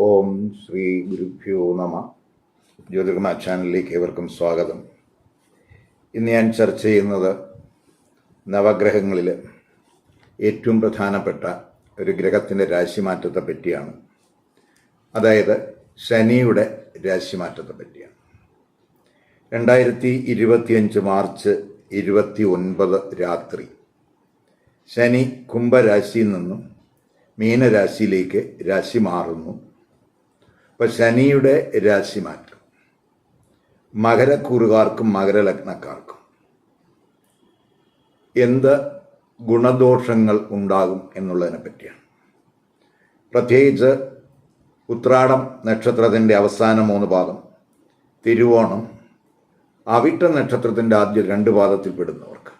ഓം ശ്രീ ഗുരുഭ്യോ നമ. ജ്യോതിർമ ചാനലിലേക്ക് ഏവർക്കും സ്വാഗതം. ഇന്ന് ഞാൻ ചർച്ച ചെയ്യുന്നത് നവഗ്രഹങ്ങളിൽ ഏറ്റവും പ്രധാനപ്പെട്ട ഒരു ഗ്രഹത്തിന്റെ രാശിമാറ്റത്തെ പറ്റിയാണ്. അതായത് ശനിയുടെ രാശിമാറ്റത്തെ പറ്റിയാണ്. രണ്ടായിരത്തി ഇരുപത്തിയഞ്ച് മാർച്ച് ഇരുപത്തി ഒൻപത് രാത്രി ശനി കുംഭരാശിയിൽ നിന്നും മീനരാശിയിലേക്ക് രാശി മാറുന്നു. അപ്പോൾ ശനിയുടെ രാശി മാറ്റം മകരക്കൂറുകാർക്കും മകരലഗ്നക്കാർക്കും എന്ത് ഗുണദോഷങ്ങൾ ഉണ്ടാകും എന്നുള്ളതിനെ പറ്റിയാണ്. പ്രത്യേകിച്ച് ഉത്രാടം നക്ഷത്രത്തിന്റെ അവസാന മൂന്ന് പാദം തിരുവോണം അവിട്ട നക്ഷത്രത്തിന്റെ ആദ്യ രണ്ട് പാദത്തിൽ പെടുന്നവർക്ക്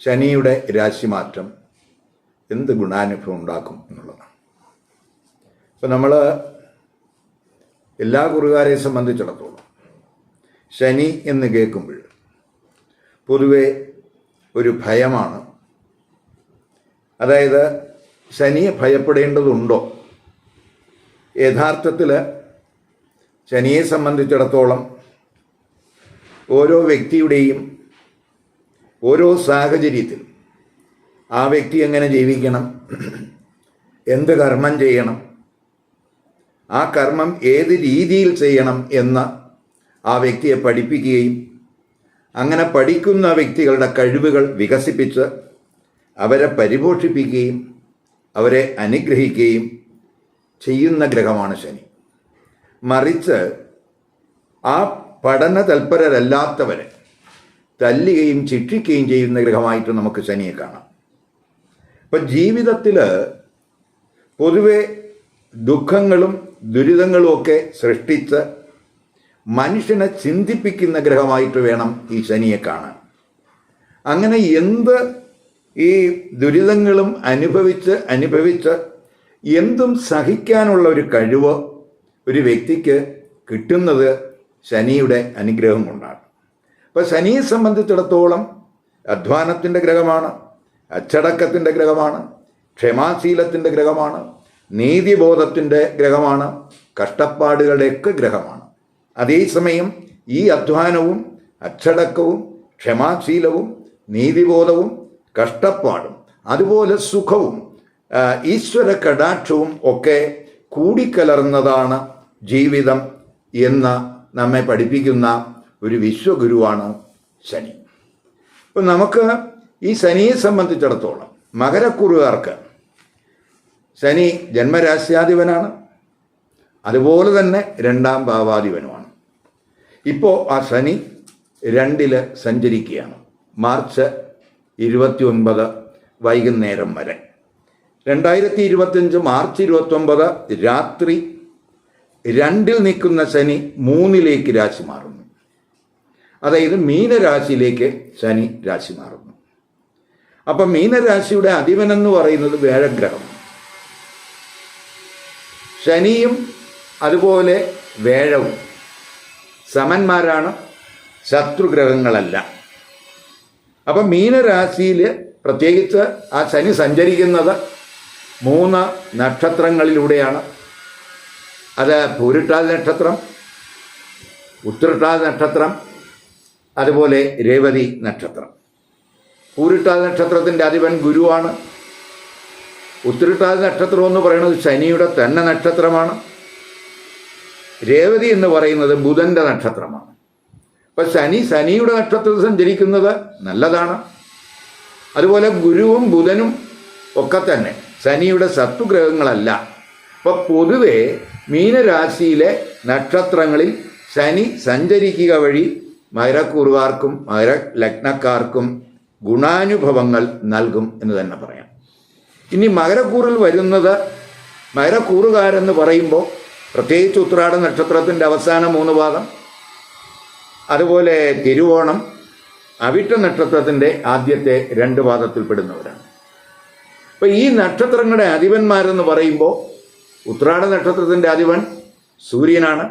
ശനിയുടെ രാശിമാറ്റം എന്ത് ഗുണാനുഭവം ഉണ്ടാക്കും എന്നുള്ളതാണ്. ഇപ്പം നമ്മൾ എല്ലാ കുറുകാരെ സംബന്ധിച്ചിടത്തോളം. ശനി എന്ന് കേൾക്കുമ്പോൾ പൊതുവെ ഒരു ഭയമാണ്. അതായത് ശനിയെ ഭയപ്പെടേണ്ടതുണ്ടോ? യഥാർത്ഥത്തിൽ ശനിയെ സംബന്ധിച്ചിടത്തോളം ഓരോ വ്യക്തിയുടെയും ഓരോ സാഹചര്യത്തിലും ആ വ്യക്തി എങ്ങനെ ജീവിക്കണം? എന്ത് കർമ്മം ചെയ്യണം? ആ കർമ്മം ഏത് രീതിയിൽ ചെയ്യണം എന്ന് ആ വ്യക്തിയെ പഠിപ്പിക്കുകയും അങ്ങനെ പഠിക്കുന്ന വ്യക്തികളുടെ കഴിവുകൾ വികസിപ്പിച്ച് അവരെ പരിപോഷിപ്പിക്കുകയും അവരെ അനുഗ്രഹിക്കുകയും ചെയ്യുന്ന ഗ്രഹമാണ് ശനി. മറിച്ച് ആ പഠന തൽപരരല്ലാത്തവരെ തല്ലുകയും ശിക്ഷിക്കുകയും ചെയ്യുന്ന ഗ്രഹമായിട്ട് നമുക്ക് ശനിയെ കാണാം. ഇപ്പം ജീവിതത്തിൽ പൊതുവെ ദുഃഖങ്ങളും ദുരിതങ്ങളും ഒക്കെ സൃഷ്ടിച്ച് മനുഷ്യനെ ചിന്തിപ്പിക്കുന്ന ഗ്രഹമായിട്ട് വേണം ഈ ശനിയെ കാണാൻ. അങ്ങനെ എന്ത് ഈ ദുരിതങ്ങളും അനുഭവിച്ച് അനുഭവിച്ച് എന്തും സഹിക്കാനുള്ള ഒരു കഴിവ് ഒരു വ്യക്തിക്ക് കിട്ടുന്നത് ശനിയുടെ അനുഗ്രഹം കൊണ്ടാണ് അപ്പോൾ ശനിയെ സംബന്ധിച്ചിടത്തോളം അധ്വാനത്തിന്റെ ഗ്രഹമാണ് അച്ചടക്കത്തിന്റെ ഗ്രഹമാണ് ക്ഷമാശീലത്തിന്റെ ഗ്രഹമാണ് നീതിബോധത്തിന്റെ ഗ്രഹമാണ് കഷ്ടപ്പാടുകളുടെയൊക്കെ ഗ്രഹമാണ്. അതേസമയം ഈ അധ്വാനവും അച്ചടക്കവും ക്ഷമാശീലവും നീതിബോധവും കഷ്ടപ്പാടും അതുപോലെ സുഖവും ഈശ്വര കടാക്ഷവും ഒക്കെ കൂടിക്കലർന്നതാണ് ജീവിതം എന്ന് നമ്മെ പഠിപ്പിക്കുന്ന ഒരു വിശ്വഗുരുവാണ് ശനി. അപ്പം നമുക്ക് ഈ ശനിയെ സംബന്ധിച്ചിടത്തോളം മകരക്കുറുകാർക്ക് ശനി ജന്മരാശ്യാധിപനാണ്. അതുപോലെ തന്നെ രണ്ടാം ഭാവാധിപനുമാണ്. ഇപ്പോൾ ആ ശനി രണ്ടിൽ സഞ്ചരിക്കുകയാണ്. മാർച്ച് ഇരുപത്തി ഒൻപത് വൈകുന്നേരം വരെ. രണ്ടായിരത്തി ഇരുപത്തിയഞ്ച് മാർച്ച് ഇരുപത്തൊമ്പത് രാത്രി രണ്ടിൽ നിൽക്കുന്ന ശനി മൂന്നിലേക്ക് രാശി മാറുന്നു. അതായത് മീനരാശിയിലേക്ക് ശനി രാശി മാറുന്നു. അപ്പം മീനരാശിയുടെ അധിപനെന്ന് പറയുന്നത് വേഴഗ്രഹമാണ് ശനിയും അതുപോലെ വേഴവും. സമന്മാരാണ് ശത്രുഗ്രഹങ്ങളല്ല. അപ്പം മീനരാശിയിൽ പ്രത്യേകിച്ച് ആ ശനി സഞ്ചരിക്കുന്നത് മൂന്ന് നക്ഷത്രങ്ങളിലൂടെയാണ്. അത് പൂരിട്ടാൽ നക്ഷത്രം ഉത്രട്ടാൽ നക്ഷത്രം അതുപോലെ രേവതി നക്ഷത്രം. പൂരിട്ടാൽ നക്ഷത്രത്തിന്റെ അധിപൻ ഗുരുവാണ്. ഉത്തരട്ടാൽ നക്ഷത്രം എന്ന് പറയുന്നത് ശനിയുടെ തന്നെ നക്ഷത്രമാണ്. രേവതി എന്ന് പറയുന്നത് ബുധന്റെ നക്ഷത്രമാണ്. അപ്പൊ ശനി ശനിയുടെ നക്ഷത്രത്തിൽ സഞ്ചരിക്കുന്നത് നല്ലതാണ്. അതുപോലെ ഗുരുവും ബുധനും ഒക്കെ തന്നെ. ശനിയുടെ സത്വഗ്രഹങ്ങളല്ല അപ്പൊ പൊതുവെ മീനരാശിയിലെ നക്ഷത്രങ്ങളിൽ ശനി സഞ്ചരിക്കുക വഴി മകരക്കൂറുകാർക്കും മകര ലഗ്നക്കാർക്കും ഗുണാനുഭവങ്ങൾ നൽകും എന്ന് തന്നെ പറയാം. ഇനി മകരക്കൂറിൽ വരുന്നത് മകരക്കൂറുകാരെന്ന് പറയുമ്പോൾ പ്രത്യേകിച്ച് ഉത്രാട നക്ഷത്രത്തിന്റെ അവസാന മൂന്ന് പാദം അതുപോലെ തിരുവോണം അവിട്ട നക്ഷത്രത്തിന്റെ ആദ്യത്തെ രണ്ട് പാദത്തിൽപ്പെടുന്നവരാണ് അപ്പം ഈ നക്ഷത്രങ്ങളുടെ അധിപന്മാരെന്ന് പറയുമ്പോൾ ഉത്രാട നക്ഷത്രത്തിന്റെ അധിപൻ സൂര്യനാണ്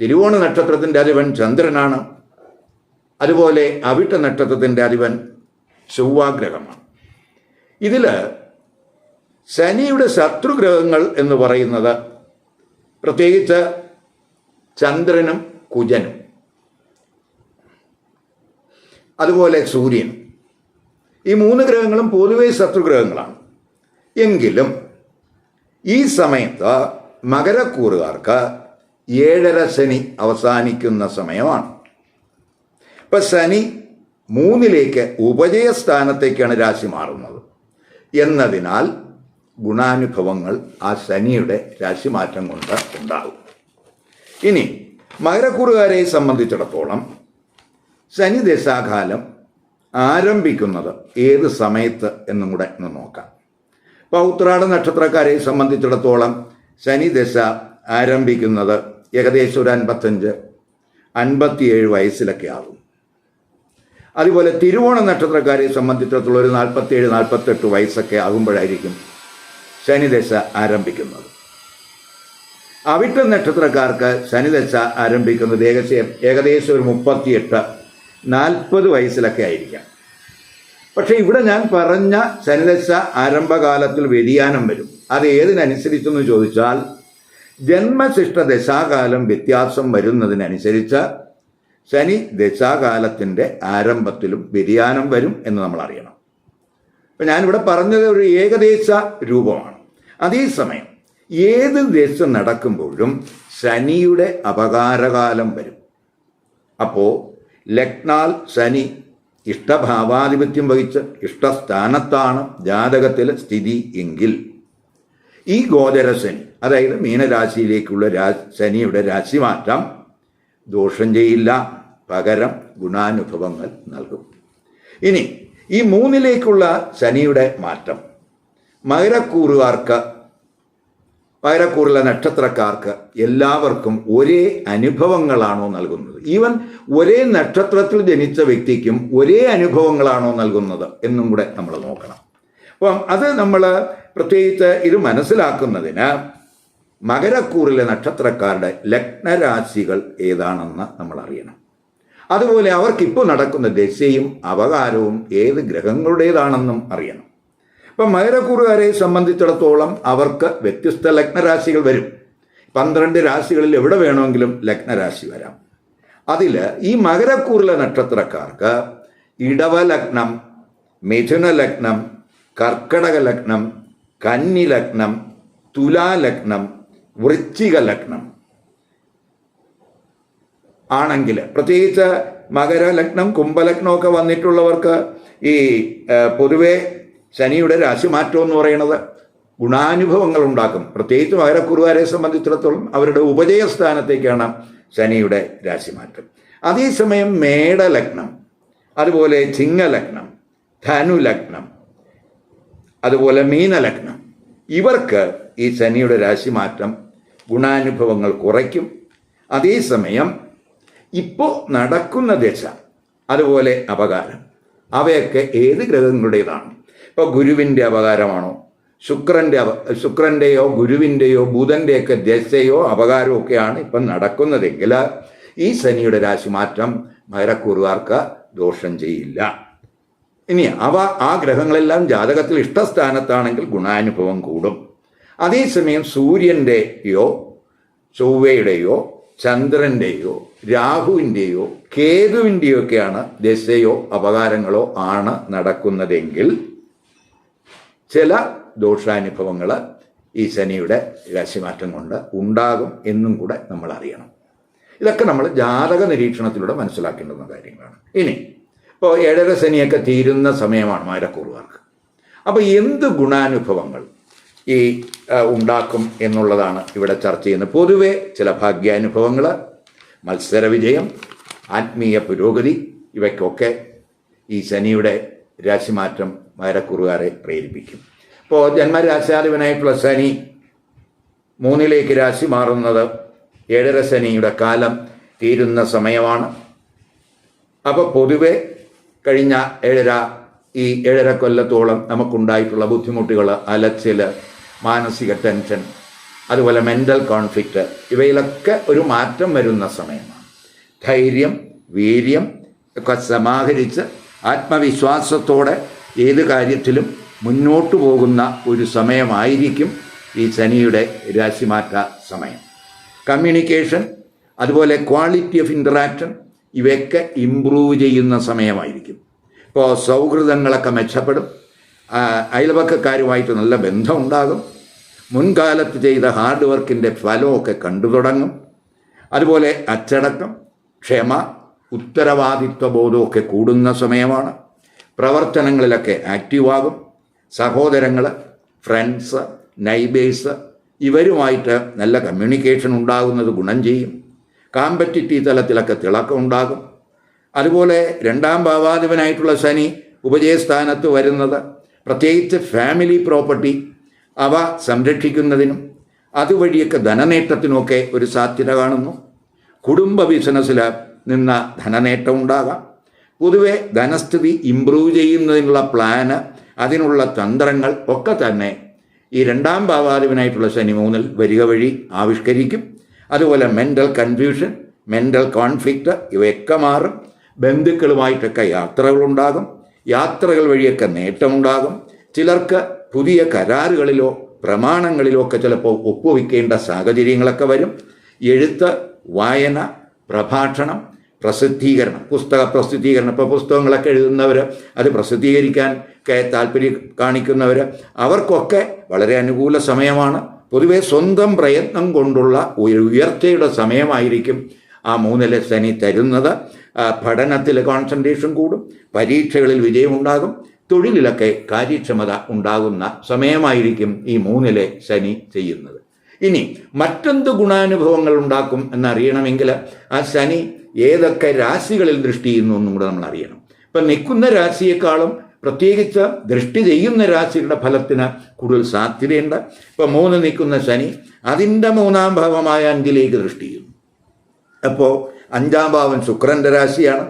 തിരുവോണ നക്ഷത്രത്തിന്റെ അധിപൻ ചന്ദ്രനാണ് അതുപോലെ അവിട്ട നക്ഷത്രത്തിന്റെ അധിപൻ ചൊവ്വാഗ്രഹമാണ്. ഇതിൽ ശനിയുടെ ശത്രുഗ്രഹങ്ങൾ എന്ന് പറയുന്നത് പ്രത്യേകിച്ച് ചന്ദ്രനും കുജനും. അതുപോലെ സൂര്യൻ. ഈ മൂന്ന് ഗ്രഹങ്ങളും പൊതുവെ ശത്രുഗ്രഹങ്ങളാണ്. എങ്കിലും ഈ സമയത്ത് മകരക്കൂറുകാർക്ക് ഏഴര ശനി അവസാനിക്കുന്ന സമയമാണ്. ഇപ്പൊ ശനി മൂന്നിലേക്ക് ഉപജയ സ്ഥാനത്തേക്കാണ് രാശി മാറുന്നത്. എന്നതിനാൽ ഗുണാനുഭവങ്ങൾ ആ ശനിയുടെ രാശിമാറ്റം കൊണ്ട് ഉണ്ടാകും ഇനി മകരക്കൂറുകാരെ സംബന്ധിച്ചിടത്തോളം ശനി ദശാകാലം ആരംഭിക്കുന്നത് ഏത് സമയത്ത് എന്നും കൂടെ ഒന്ന് നോക്കാം. ഇപ്പോൾ ഉത്രാട നക്ഷത്രക്കാരെ സംബന്ധിച്ചിടത്തോളം ശനി ദശ ആരംഭിക്കുന്നത് ഏകദേശം ഒരു അൻപത്തഞ്ച് അൻപത്തിയേഴ് വയസ്സിലൊക്കെ ആകും. അതുപോലെ തിരുവോണ നക്ഷത്രക്കാരെ സംബന്ധിച്ചിടത്തോളം ഒരു നാൽപ്പത്തിയേഴ് നാൽപ്പത്തെട്ട് വയസ്സൊക്കെ ആകുമ്പോഴായിരിക്കും ശനിദശ ആരംഭിക്കുന്നത്. അവിട്ട നക്ഷത്രക്കാർക്ക് ശനിദശ ആരംഭിക്കുന്നത് ഏകദേശം ഏകദേശം ഒരു മുപ്പത്തിയെട്ട് നാൽപ്പത് വയസ്സിലൊക്കെ ആയിരിക്കാം. പക്ഷേ ഇവിടെ ഞാൻ പറഞ്ഞ ശനിദശ ആരംഭകാലത്തിൽ വ്യതിയാനം വരും. അത് ഏതിനനുസരിച്ചെന്ന് ചോദിച്ചാൽ ജന്മശിഷ്ട ദശാകാലം വ്യത്യാസം വരുന്നതിനനുസരിച്ച് ശനി ദശാകാലത്തിന്റെ ആരംഭത്തിലും വ്യതിയാനം വരും എന്ന് നമ്മൾ അറിയണം അപ്പം ഞാനിവിടെ പറഞ്ഞത് ഒരു ഏകദേശ രൂപമാണ്. അതേസമയം ഏത് ദശ നടക്കുമ്പോഴും ശനിയുടെ അപകാരകാലം വരും. അപ്പോൾ ലഗ്നാൽ ശനി ഇഷ്ടഭാവാധിപത്യം വഹിച്ച് ഇഷ്ടസ്ഥാനത്താണ് ജാതകത്തിൽ സ്ഥിതി എങ്കിൽ ഈ ഗോചരശനി അതായത് മീനരാശിയിലേക്കുള്ള രാ ശനിയുടെ രാശിമാറ്റം ദോഷം ചെയ്യില്ല പകരം ഗുണാനുഭവങ്ങൾ നൽകും. ഇനി ഈ മൂന്നിലേക്കുള്ള ശനിയുടെ മാറ്റം. മകരക്കൂറുകാർക്ക് മകരക്കൂറിലെ നക്ഷത്രക്കാർക്ക് എല്ലാവർക്കും ഒരേ അനുഭവങ്ങളാണോ നൽകുന്നത്? ഈവൻ ഒരേ നക്ഷത്രത്തിൽ ജനിച്ച വ്യക്തിക്കും ഒരേ അനുഭവങ്ങളാണോ നൽകുന്നത് എന്നും കൂടെ നമ്മൾ നോക്കണം. അപ്പം അത് നമ്മൾ പ്രത്യേകിച്ച് ഇത് മനസ്സിലാക്കുന്നതിന് മകരക്കൂറിലെ നക്ഷത്രക്കാരുടെ ലഗ്നരാശികൾ ഏതാണെന്ന് നമ്മൾ അറിയണം. അതുപോലെ അവർക്കിപ്പോൾ നടക്കുന്ന ദശയും അവകാരവും ഏത് ഗ്രഹങ്ങളുടേതാണെന്നും അറിയണം. ഇപ്പം മകരക്കൂറുകാരെ സംബന്ധിച്ചിടത്തോളം അവർക്ക് വ്യത്യസ്ത ലഗ്നരാശികൾ വരും. പന്ത്രണ്ട് രാശികളിൽ എവിടെ വേണമെങ്കിലും ലഗ്നരാശി വരാം. അതിൽ ഈ മകരക്കൂറിലെ നക്ഷത്രക്കാർക്ക് ഇടവലഗ്നം മിഥുന ലഗ്നം കർക്കടക ലഗ്നം കന്നി ലഗ്നം തുലാ ലഗ്നം വൃശ്ചിക ലഗ്നം ആണെങ്കിൽ. പ്രത്യേകിച്ച് മകരലഗ്നം കുംഭലഗ്നമൊക്കെ വന്നിട്ടുള്ളവർക്ക് ഈ പൊതുവെ ശനിയുടെ രാശിമാറ്റം എന്ന് പറയുന്നത് ഗുണാനുഭവങ്ങൾ ഉണ്ടാക്കും. പ്രത്യേകിച്ച് മകരക്കുറുകാരെ സംബന്ധിച്ചിടത്തോളം അവരുടെ ഉപജയസ്ഥാനത്തേക്കാണ് ശനിയുടെ രാശിമാറ്റം അതേസമയം മേടലഗ്നം അതുപോലെ ചിങ്ങലഗ്നം ധനുലഗ്നം അതുപോലെ മീനലഗ്നം ഇവർക്ക് ഈ ശനിയുടെ രാശിമാറ്റം ഗുണാനുഭവങ്ങൾ കുറയ്ക്കും. അതേസമയം ഇപ്പോൾ നടക്കുന്ന ദശ അതുപോലെ അപകാരം. അവയൊക്കെ ഏത് ഗ്രഹങ്ങളുടേതാണ്? ഇപ്പോൾ ഗുരുവിന്റെ അപകാരമാണോ? ശുക്രന്റെ അവ ശുക്രന്റെയോ ഗുരുവിന്റെയോ ബുധന്റെയൊക്കെ ദശയോ അപകാരമോ ഒക്കെയാണ് ഇപ്പം നടക്കുന്നതെങ്കിൽ ഈ ശനിയുടെ രാശി രാശിമാറ്റം മകരക്കൂറുകാർക്ക് ദോഷം ചെയ്യില്ല. ഇനി അവ ആ ഗ്രഹങ്ങളെല്ലാം ജാതകത്തിൽ ഇഷ്ടസ്ഥാനത്താണെങ്കിൽ ഗുണാനുഭവം കൂടും. അതേസമയം സൂര്യന്റെയോ ചൊവ്വയുടെയോ ചന്ദ്രന്റെയോ രാഹുവിന്റെയോ കേതുവിന്റെയോ ഒക്കെയാണ് ദശയോ അപകാരങ്ങളോ ആണ് നടക്കുന്നതെങ്കിൽ ചില ദോഷാനുഭവങ്ങൾ ഈ ശനിയുടെ രാശിമാറ്റം കൊണ്ട് ഉണ്ടാകും എന്നും കൂടെ നമ്മൾ അറിയണം. ഇതൊക്കെ നമ്മൾ ജാതക നിരീക്ഷണത്തിലൂടെ മനസ്സിലാക്കേണ്ടുന്ന കാര്യങ്ങളാണ്. ഇനി ഇപ്പോൾ ഏഴര ശനിയൊക്കെ തീരുന്ന സമയമാണ് മരക്കൂറുകാർക്ക് അപ്പോൾ എന്ത് ഗുണാനുഭവങ്ങൾ? ഈ ഉണ്ടാക്കും എന്നുള്ളതാണ് ഇവിടെ ചർച്ച ചെയ്യുന്നത്. പൊതുവെ ചില ഭാഗ്യാനുഭവങ്ങൾ മത്സര വിജയം ആത്മീയ പുരോഗതി ഇവയ്ക്കൊക്കെ ഈ ശനിയുടെ രാശിമാറ്റം മരക്കുറുകാരെ പ്രേരിപ്പിക്കും. ഇപ്പോൾ ജന്മരാശാധിപനായിട്ടുള്ള ശനി മൂന്നിലേക്ക് രാശി മാറുന്നത് ഏഴര ശനിയുടെ കാലം തീരുന്ന സമയമാണ്. അപ്പോൾ പൊതുവെ കഴിഞ്ഞ ഏഴര ഈ ഏഴര കൊല്ലത്തോളം നമുക്കുണ്ടായിട്ടുള്ള ബുദ്ധിമുട്ടുകൾ അലച്ചിൽ മാനസിക ടെൻഷൻ അതുപോലെ മെന്റൽ കോൺഫ്ലിക്റ്റ് ഇവയിലൊക്കെ ഒരു മാറ്റം വരുന്ന സമയമാണ്. ധൈര്യം വീര്യം ഒക്കെ സമാഹരിച്ച് ആത്മവിശ്വാസത്തോടെ ഏത് കാര്യത്തിലും മുന്നോട്ട് പോകുന്ന ഒരു സമയമായിരിക്കും ഈ ശനിയുടെ രാശിമാറ്റ സമയം. കമ്മ്യൂണിക്കേഷൻ അതുപോലെ ക്വാളിറ്റി ഓഫ് ഇന്ററാക്ഷൻ ഇവയൊക്കെ ഇമ്പ്രൂവ് ചെയ്യുന്ന സമയമായിരിക്കും. ഇപ്പോൾ സൗഹൃദങ്ങളൊക്കെ മെച്ചപ്പെടും. അയൽവക്കക്കാരുമായിട്ട് നല്ല ബന്ധമുണ്ടാകും. മുൻകാലത്ത് ചെയ്ത ഹാർഡ് വർക്കിന്റെ ഫലമൊക്കെ കണ്ടു തുടങ്ങും. അതുപോലെ അച്ചടക്കം ക്ഷമ ഉത്തരവാദിത്വ ബോധമൊക്കെ കൂടുന്ന സമയമാണ്. പ്രവർത്തനങ്ങളിലൊക്കെ ആക്റ്റീവാകും സഹോദരങ്ങൾ ഫ്രണ്ട്സ് നൈബേഴ്സ് ഇവരുമായിട്ട് നല്ല കമ്മ്യൂണിക്കേഷൻ ഉണ്ടാകുന്നത് ഗുണം ചെയ്യും. കാമ്പറ്റിറ്റീവ് തലത്തിലൊക്കെ തിളക്കം ഉണ്ടാകും. അതുപോലെ രണ്ടാം ഭാവാധിപനായിട്ടുള്ള ശനി ഉപജയസ്ഥാനത്ത് വരുന്നത് പ്രത്യേകിച്ച് ഫാമിലി പ്രോപ്പർട്ടി അവ സംരക്ഷിക്കുന്നതിനും അതുവഴിയൊക്കെ ധനനേട്ടത്തിനുമൊക്കെ ഒരു സാധ്യത കാണുന്നു. കുടുംബ ബിസിനസ്സിൽ നിന്ന് ധനനേട്ടം ഉണ്ടാകാം. പൊതുവെ ധനസ്ഥിതി ഇമ്പ്രൂവ് ചെയ്യുന്നതിനുള്ള പ്ലാന് അതിനുള്ള തന്ത്രങ്ങൾ ഒക്കെ തന്നെ ഈ രണ്ടാം ഭാവാധിപനായിട്ടുള്ള ശനി മൂന്നിൽ വരിക വഴി ആവിഷ്കരിക്കും. അതുപോലെ മെന്റൽ കൺഫ്യൂഷൻ മെന്റൽ കോൺഫ്ലിക്റ്റ് ഇവയൊക്കെ മാറും. ബന്ധുക്കളുമായിട്ടൊക്കെ യാത്രകളുണ്ടാകും. യാത്രകൾ വഴിയൊക്കെ നേട്ടമുണ്ടാകും. ചിലർക്ക് പുതിയ കരാറുകളിലോ പ്രമാണങ്ങളിലോ ഒക്കെ ചിലപ്പോൾ ഒപ്പുവയ്ക്കേണ്ട സാഹചര്യങ്ങളൊക്കെ വരും. എഴുത്ത് വായന പ്രഭാഷണം പ്രസിദ്ധീകരണം പുസ്തക പ്രസിദ്ധീകരണം. ഇപ്പോൾ പുസ്തകങ്ങളൊക്കെ എഴുതുന്നവർ അത് പ്രസിദ്ധീകരിക്കാൻ താല്പര്യം കാണിക്കുന്നവർ അവർക്കൊക്കെ വളരെ അനുകൂല സമയമാണ്. പൊതുവെ സ്വന്തം പ്രയത്നം കൊണ്ടുള്ള ഒരു ഉയർച്ചയുടെ സമയമായിരിക്കും ആ മൂന്നിലെ ശനി തരുന്നത്. പഠനത്തിൽ കോൺസെൻട്രേഷൻ കൂടും പരീക്ഷകളിൽ വിജയമുണ്ടാകും തൊഴിലിലൊക്കെ കാര്യക്ഷമത ഉണ്ടാകുന്ന സമയമായിരിക്കും ഈ മൂന്നിലെ ശനി ചെയ്യുന്നത്. ഇനി മറ്റെന്ത് ഗുണാനുഭവങ്ങൾ ഉണ്ടാക്കും എന്നറിയണമെങ്കിൽ ആ ശനി ഏതൊക്കെ രാശികളിൽ ദൃഷ്ടി ചെയ്യുന്നു എന്നും കൂടെ നമ്മൾ അറിയണം. ഇപ്പം നിൽക്കുന്ന രാശിയെക്കാളും പ്രത്യേകിച്ച് ദൃഷ്ടി ചെയ്യുന്ന രാശിയുടെ ഫലത്തിന് കൂടുതൽ സാധ്യതയുണ്ട്. ഇപ്പം മൂന്ന് നിൽക്കുന്ന ശനി അതിന്റെ മൂന്നാം ഭാവമായ അഞ്ചിലേക്ക് ദൃഷ്ടി ചെയ്യുന്നു. അപ്പോൾ അഞ്ചാം ഭാവം ശുക്രന്റെ രാശിയാണ്.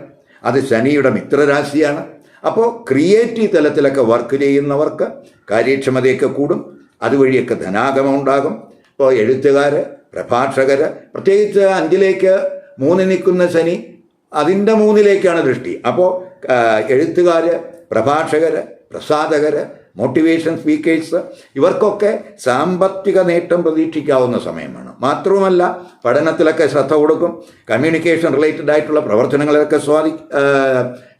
അത് ശനിയുടെ മിത്രരാശിയാണ് അപ്പോൾ ക്രിയേറ്റീവ് തലത്തിലൊക്കെ വർക്ക് ചെയ്യുന്നവർക്ക് കാര്യക്ഷമതയൊക്കെ കൂടും. അതുവഴിയൊക്കെ ധനാഗമം ഉണ്ടാകും. ഇപ്പോൾ എഴുത്തുകാർ പ്രഭാഷകർ പ്രത്യേകിച്ച് അഞ്ചിലേക്ക് മൂന്ന് നിൽക്കുന്ന ശനി അതിന്റെ മൂന്നിലേക്കാണ് ദൃഷ്ടി. അപ്പോൾ എഴുത്തുകാർ പ്രഭാഷകർ പ്രസാധകർ മോട്ടിവേഷൻ സ്പീക്കേഴ്സ് ഇവർക്കൊക്കെ സാമ്പത്തിക നേട്ടം പ്രതീക്ഷിക്കാവുന്ന സമയമാണ്. മാത്രവുമല്ല പഠനത്തിലൊക്കെ ശ്രദ്ധ കൊടുക്കും കമ്മ്യൂണിക്കേഷൻ റിലേറ്റഡ് ആയിട്ടുള്ള പ്രവർത്തനങ്ങളിലൊക്കെ സ്വാധി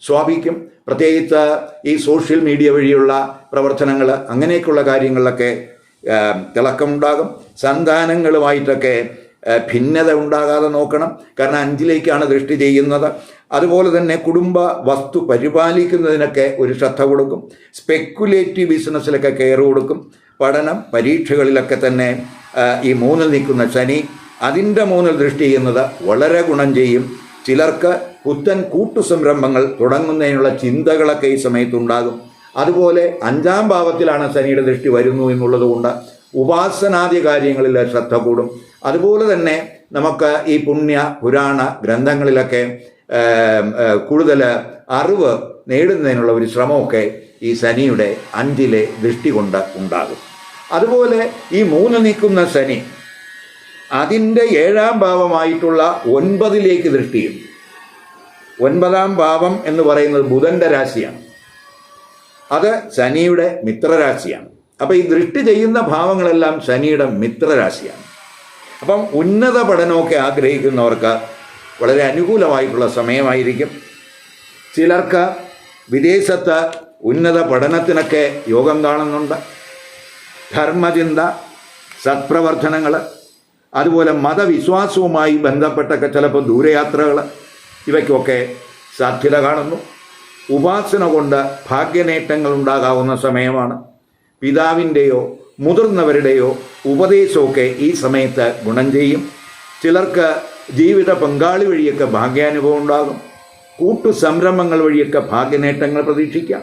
സ്വാഭിക്കും പ്രത്യേകിച്ച് ഈ സോഷ്യൽ മീഡിയ വഴിയുള്ള പ്രവർത്തനങ്ങൾ അങ്ങനെയൊക്കെയുള്ള കാര്യങ്ങളിലൊക്കെ തിളക്കമുണ്ടാകും. സന്താനങ്ങളുമായിട്ടൊക്കെ ഭിന്നത ഉണ്ടാകാതെ നോക്കണം. കാരണം അഞ്ചിലേക്കാണ് ദൃഷ്ടി ചെയ്യുന്നത്. അതുപോലെ തന്നെ കുടുംബ വസ്തു പരിപാലിക്കുന്നതിനൊക്കെ ഒരു ശ്രദ്ധ കൊടുക്കും. സ്പെക്കുലേറ്റീവ് ബിസിനസ്സിലൊക്കെ കെയർ കൊടുക്കും. പഠനം പരീക്ഷകളിലൊക്കെ തന്നെ ഈ മൂന്നിൽ നിൽക്കുന്ന ശനി അതിന്റെ മൂന്നിൽ ദൃഷ്ടി ചെയ്യുന്നത് വളരെ ഗുണം ചെയ്യും. ചിലർക്ക് പുത്തൻ കൂട്ടുസംരംഭങ്ങൾ തുടങ്ങുന്നതിനുള്ള ചിന്തകളൊക്കെ ഈ സമയത്തുണ്ടാകും അതുപോലെ അഞ്ചാം ഭാവത്തിലാണ് ശനിയുടെ ദൃഷ്ടി വരുന്നു എന്നുള്ളതുകൊണ്ട് ഉപാസനാദി കാര്യങ്ങളിൽ ശ്രദ്ധ കൂടും. അതുപോലെ തന്നെ നമുക്ക് ഈ പുണ്യ പുരാണ ഗ്രന്ഥങ്ങളിലൊക്കെ കൂടുതൽ അറിവ് നേടുന്നതിനുള്ള ഒരു ശ്രമമൊക്കെ ഈ ശനിയുടെ അഞ്ചിലെ ദൃഷ്ടി കൊണ്ട് ഉണ്ടാകും. അതുപോലെ ഈ മൂന്ന് നിൽക്കുന്ന ശനി അതിന്റെ ഏഴാം ഭാവമായിട്ടുള്ള ഒൻപതിലേക്ക് ദൃഷ്ടിയും ഒൻപതാം ഭാവം എന്ന് പറയുന്നത് ബുധന്റെ രാശിയാണ്. അത് ശനിയുടെ മിത്രരാശിയാണ്. അപ്പം ഈ ദൃഷ്ടി ചെയ്യുന്ന ഭാവങ്ങളെല്ലാം ശനിയുടെ മിത്രരാശിയാണ്. അപ്പം ഉന്നത പഠനമൊക്കെ ആഗ്രഹിക്കുന്നവർക്ക് വളരെ അനുകൂലമായിട്ടുള്ള സമയമായിരിക്കും. ചിലർക്ക് വിദേശത്ത് ഉന്നത പഠനത്തിനൊക്കെ യോഗം കാണുന്നുണ്ട്. ധർമ്മചിന്ത സത്പ്രവർത്തനങ്ങൾ അതുപോലെ മതവിശ്വാസവുമായി ബന്ധപ്പെട്ടൊക്കെ ചിലപ്പോൾ ദൂരയാത്രകൾ ഇവയ്ക്കൊക്കെ സാധ്യത കാണുന്നു. ഉപാസന കൊണ്ട് ഭാഗ്യനേട്ടങ്ങൾ ഉണ്ടാകാവുന്ന സമയമാണ്. പിതാവിന്റെയോ മുതിർന്നവരുടെയോ ഉപദേശമൊക്കെ ഈ സമയത്ത് ഗുണം ചെയ്യും. ചിലർക്ക് ജീവിത പങ്കാളി വഴിയൊക്കെ ഭാഗ്യാനുഭവം ഉണ്ടാകും. കൂട്ടു സംരംഭങ്ങൾ വഴിയൊക്കെ ഭാഗ്യനേട്ടങ്ങൾ പ്രതീക്ഷിക്കാം.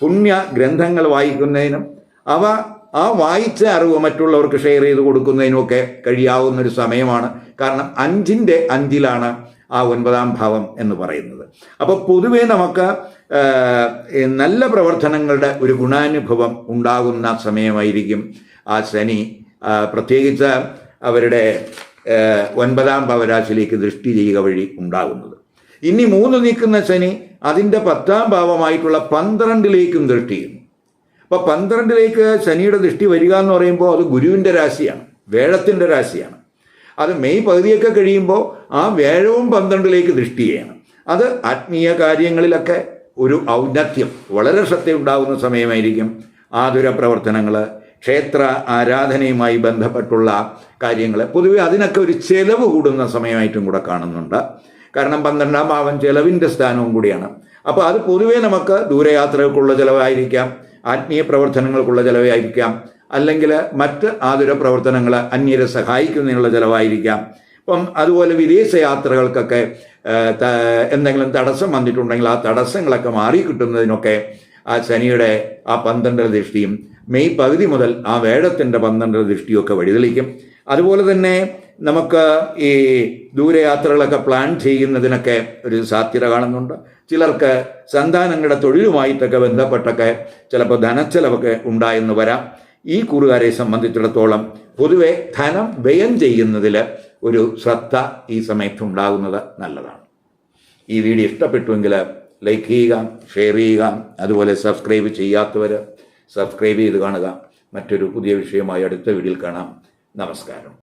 പുണ്യ ഗ്രന്ഥങ്ങൾ വായിക്കുന്നതിനും അവ ആ വായിച്ച അറിവ് മറ്റുള്ളവർക്ക് ഷെയർ ചെയ്ത് കൊടുക്കുന്നതിനുമൊക്കെ കഴിയാവുന്ന ഒരു സമയമാണ്. കാരണം അഞ്ചിന്റെ അഞ്ചിലാണ് ആ ഒൻപതാം ഭാവം എന്ന് പറയുന്നത്. അപ്പോൾ പൊതുവേ നമുക്ക് നല്ല പ്രവർത്തനങ്ങളുടെ ഒരു ഗുണാനുഭവം ഉണ്ടാകുന്ന സമയമായിരിക്കും ആ ശനി പ്രത്യേകിച്ച് അവരുടെ ഒൻപതാം ഭാവരാശിയിലേക്ക് ദൃഷ്ടി ചെയ്യുക വഴി ഉണ്ടാകുന്നത്. ഇനി മൂന്ന് നീക്കുന്ന ശനി അതിന്റെ പത്താം ഭാവമായിട്ടുള്ള പന്ത്രണ്ടിലേക്കും ദൃഷ്ടി ചെയ്യുന്നു. അപ്പോൾ പന്ത്രണ്ടിലേക്ക് ശനിയുടെ ദൃഷ്ടി വരിക എന്ന് പറയുമ്പോൾ അത് ഗുരുവിന്റെ രാശിയാണ് വേഴത്തിന്റെ രാശിയാണ്. അത് മെയ് പകുതിയൊക്കെ കഴിയുമ്പോൾ ആ വേഴവും പന്ത്രണ്ടിലേക്ക് ദൃഷ്ടി ചെയ്യണം. അത് ആത്മീയ കാര്യങ്ങളിലൊക്കെ ഒരു ഔന്നത്യം വളരെ ശ്രദ്ധയുണ്ടാകുന്ന സമയമായിരിക്കും ആതുര പ്രവർത്തനങ്ങൾ ക്ഷേത്ര ആരാധനയുമായി ബന്ധപ്പെട്ടുള്ള കാര്യങ്ങൾ പൊതുവെ അതിനൊക്കെ ഒരു ചെലവ് കൂടുന്ന സമയമായിട്ടും കൂടെ കാണുന്നുണ്ട്. കാരണം പന്ത്രണ്ടാം ഭാവം ചെലവിന്റെ സ്ഥാനവും കൂടിയാണ്. അപ്പോൾ അത് പൊതുവെ നമുക്ക് ദൂരയാത്രകൾക്കുള്ള ചിലവായിരിക്കാം ആത്മീയ പ്രവർത്തനങ്ങൾക്കുള്ള ചിലവായിരിക്കാം അല്ലെങ്കിൽ മറ്റ് ആതുര പ്രവർത്തനങ്ങൾ അന്യരെ സഹായിക്കുന്നതിനുള്ള ചിലവായിരിക്കാം. അപ്പം അതുപോലെ വിദേശ യാത്രകൾക്കൊക്കെ എന്തെങ്കിലും തടസ്സം വന്നിട്ടുണ്ടെങ്കിൽ ആ തടസ്സങ്ങളൊക്കെ മാറി കിട്ടുന്നതിനൊക്കെ ആ ശനിയുടെ ആ പന്ത്രണ്ടര ദൃഷ്ടിയും മെയ് പകുതി മുതൽ ആ വേഴത്തിന്റെ പന്ത്രണ്ടര ദൃഷ്ടിയൊക്കെ വഴിതെളിക്കും. അതുപോലെ തന്നെ നമുക്ക് ഈ ദൂരയാത്രകളൊക്കെ പ്ലാൻ ചെയ്യുന്നതിനൊക്കെ ഒരു സാധ്യത കാണുന്നുണ്ട്. ചിലർക്ക് സന്താനങ്ങളുടെ തൊഴിലുമായിട്ടൊക്കെ ബന്ധപ്പെട്ടൊക്കെ ചിലപ്പോൾ ധനച്ചെലവൊക്കെ ഉണ്ടായെന്ന് വരാം. ഈ കൂറുകാരെ സംബന്ധിച്ചിടത്തോളം പൊതുവെ ധനം വ്യയം ചെയ്യുന്നതിൽ ഒരു ശ്രദ്ധ ഈ സമയത്ത് ഉണ്ടാകുന്നത് നല്ലതാണ്. ഈ വീഡിയോ ഇഷ്ടപ്പെട്ടുവെങ്കിൽ ലൈക്ക് ചെയ്യുക ഷെയർ ചെയ്യുക അതുപോലെ സബ്സ്ക്രൈബ് ചെയ്യാത്തവർ സബ്സ്ക്രൈബ് ചെയ്ത് കാണുക. മറ്റൊരു പുതിയ വിഷയമായി അടുത്ത വീഡിയോയിൽ കാണാം. നമസ്കാരം.